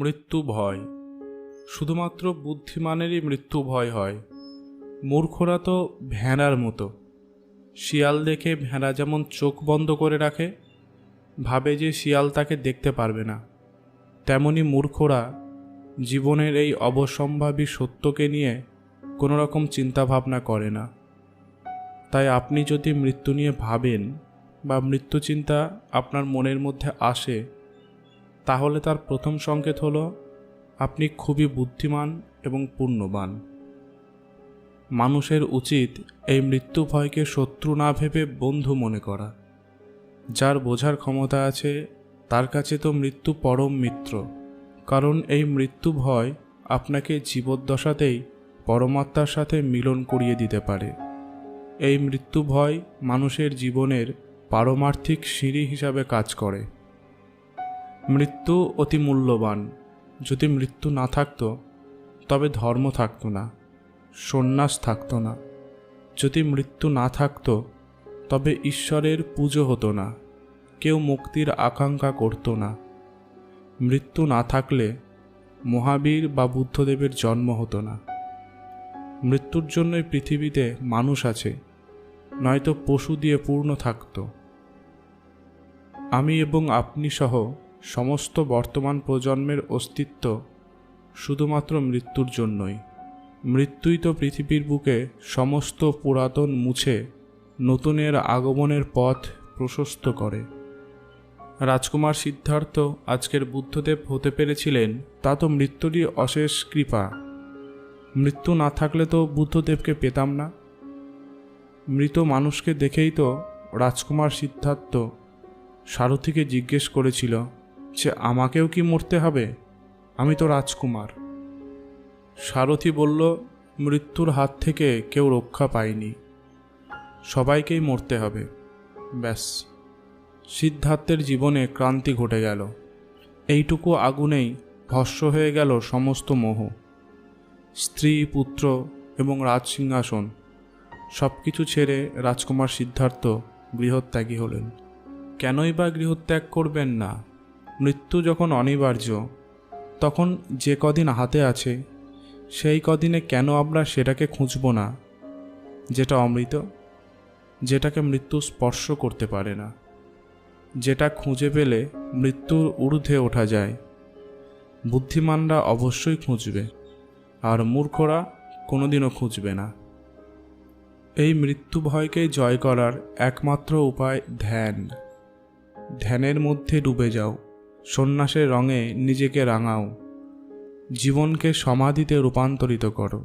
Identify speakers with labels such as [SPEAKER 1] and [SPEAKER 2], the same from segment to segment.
[SPEAKER 1] মৃত্যু ভয়। শুধুমাত্র বুদ্ধিমানেরই মৃত্যু ভয় হয়। মূর্খরা তো ভেড়ার মতো। শিয়াল দেখে ভেড়া যেমন চোখ বন্ধ করে রাখে, ভাবে যে শিয়াল তাকে দেখতে পারবে না। তেমনি মূর্খরা জীবনের এই অবসম্ভাবী সত্যকে নিয়ে কোনো রকম চিন্তাভাবনা করে না। তাই আপনি যদি মৃত্যু নিয়ে ভাবেন বা মৃত্যু চিন্তা আপনার মনের মধ্যে আসে তাহলে তার প্রথম সংকেত হলো, আপনি খুবই বুদ্ধিমান এবং পুণ্যবান। মানুষের উচিত এই মৃত্যু ভয়কে শত্রু না ভেবে বন্ধু মনে করা। যার বোঝার ক্ষমতা আছে, তার কাছে তো মৃত্যু পরম মিত্র। কারণ এই মৃত্যু ভয় আপনাকে জীবদ্দশাতেই পরমাত্মার সাথে মিলন করিয়ে দিতে পারে। এই মৃত্যু ভয় মানুষের জীবনের পারমার্থিক সিঁড়ি হিসাবে কাজ করে। মৃত্যু অতি মূল্যবান। যদি মৃত্যু না থাকতো, তবে ধর্ম থাকতো না, সন্ন্যাস থাকতো না। যদি মৃত্যু না থাকতো, তবে ঈশ্বরের পুজো হতো না, কেউ মুক্তির আকাঙ্ক্ষা করতো না। মৃত্যু না থাকলে মহাবীর বা বুদ্ধদেবের জন্ম হতো না। মৃত্যুর জন্যই পৃথিবীতে মানুষ আছে, নয়তো পশু দিয়ে পূর্ণ থাকত। আমি এবং আপনি সহ সমস্ত বর্তমান প্রজন্মের অস্তিত্ব শুধুমাত্র মৃত্যুর জন্যই। মৃত্যুই তো পৃথিবীর বুকে সমস্ত পুরাতন মুছে নতুনের আগমনের পথ প্রশস্ত করে। রাজকুমার সিদ্ধার্থ আজকের বুদ্ধদেব হতে পেরেছিলেন, তা তো মৃত্যুরই অশেষ কৃপা। মৃত্যু না থাকলে তো বুদ্ধদেবকে পেতাম না। মৃত মানুষকে দেখেই তো রাজকুমার সিদ্ধার্থ সারথীকে জিজ্ঞেস করেছিল যে আমাকেও কি মরতে হবে? আমি তো রাজকুমার। সারথী বলল, মৃত্যুর হাত থেকে কেউ রক্ষা পায়নি। সবাইকেই মরতে হবে। ব্যাস। সিদ্ধার্থের জীবনে ক্রান্তি ঘটে গেল। এইটুকু আগুনেই ভস্য হয়ে গেল সমস্ত মোহ। স্ত্রী, পুত্র এবং রাজসিংহাসন সব কিছু ছেড়ে রাজকুমার সিদ্ধার্থ গৃহত্যাগী হলেন। কেনই বা গৃহত্যাগ করবেন না? মৃত্যু যখন অনিবার্য, তখন যে কদিন হাতে আছে, সেই কদিনে কেন আমরা সেটাকে খুঁজব না, যেটা অমৃত, যেটাকে মৃত্যু স্পর্শ করতে পারে না, যেটা খুঁজে পেলে মৃত্যুর ঊর্ধ্বে ওঠা যায়। বুদ্ধিমানরা অবশ্যই খুঁজবে, আর মূর্খরা কোনোদিনও খুঁজবে না। এই মৃত্যু ভয়কে জয় করার একমাত্র উপায় ধ্যান। ধ্যানের মধ্যে ডুবে যাও। সন্ন্যাসের রঙে নিজেকে রাঙাও। জীবনকে সমাধিতে রূপান্তরিত করো।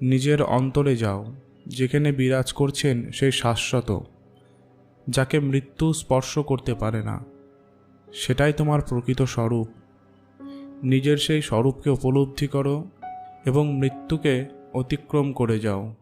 [SPEAKER 1] নিজের অন্তরে যাও, যেখানে বিরাজ করছেন সেই শাশ্বত, যাকে মৃত্যু স্পর্শ করতে পারে না। সেটাই তোমার প্রকৃত স্বরূপ। নিজের সেই স্বরূপকে উপলব্ধি করো এবং মৃত্যুকে অতিক্রম করে যাও।